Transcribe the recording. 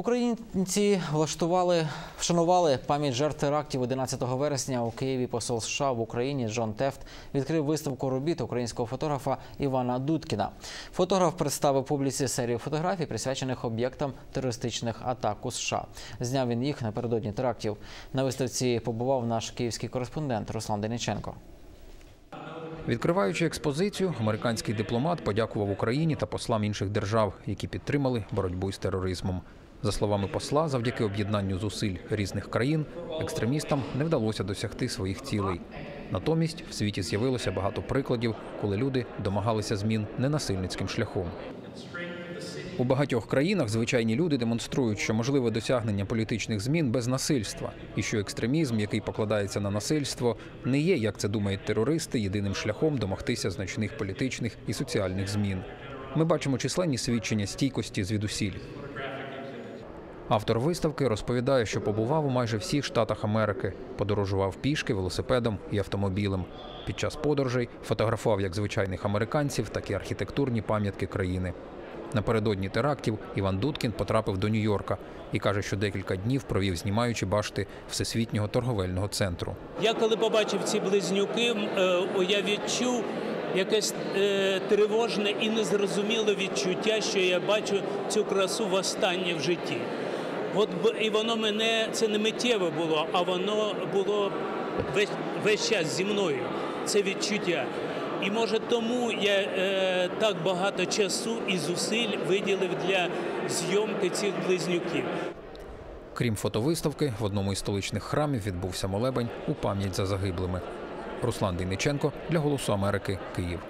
Українці влаштували, вшанували пам'ять жертв терактів 11 вересня у Києві. Посол США в Україні Джон Тефт відкрив виставку робіт українського фотографа Івана Дудкіна. Фотограф представив публіці серію фотографій, присвячених об'єктам терористичних атак у США. Зняв він їх напередодні терактів. На виставці побував наш київський кореспондент Руслан Дениченко. Відкриваючи експозицію, американський дипломат подякував Україні та послам інших держав, які підтримали боротьбу з тероризмом. За словами посла, завдяки об'єднанню зусиль різних країн екстремістам не вдалося досягти своїх цілей. Натомість в світі з'явилося багато прикладів, коли люди домагалися змін ненасильницьким шляхом. У багатьох країнах звичайні люди демонструють, що можливе досягнення політичних змін без насильства, і що екстремізм, який покладається на насильство, не є, як це думають терористи, єдиним шляхом домогтися значних політичних і соціальних змін. Ми бачимо численні свідчення стійкості звідусіль. Автор виставки розповідає, що побував у майже всіх штатах Америки, подорожував пішки, велосипедом і автомобілем. Під час подорожей фотографував як звичайних американців, так і архітектурні пам'ятки країни. Напередодні терактів Іван Дудкін потрапив до Нью-Йорка і каже, що декілька днів провів знімаючи башти Всесвітнього торговельного центру. Я коли побачив ці близнюки, е, я відчув якесь е, тривожне і незрозуміле відчуття, що я бачу цю красу востаннє в житті. От і воно мене це не миттєве було, а воно було весь, весь час зі мною. Це відчуття. І може тому я е, так багато часу і зусиль виділив для зйомки цих близнюків. Крім фотовиставки, в одному із столичних храмів відбувся молебень у пам'ять за загиблими. Руслан Дейниченко для Голосу Америки, Київ.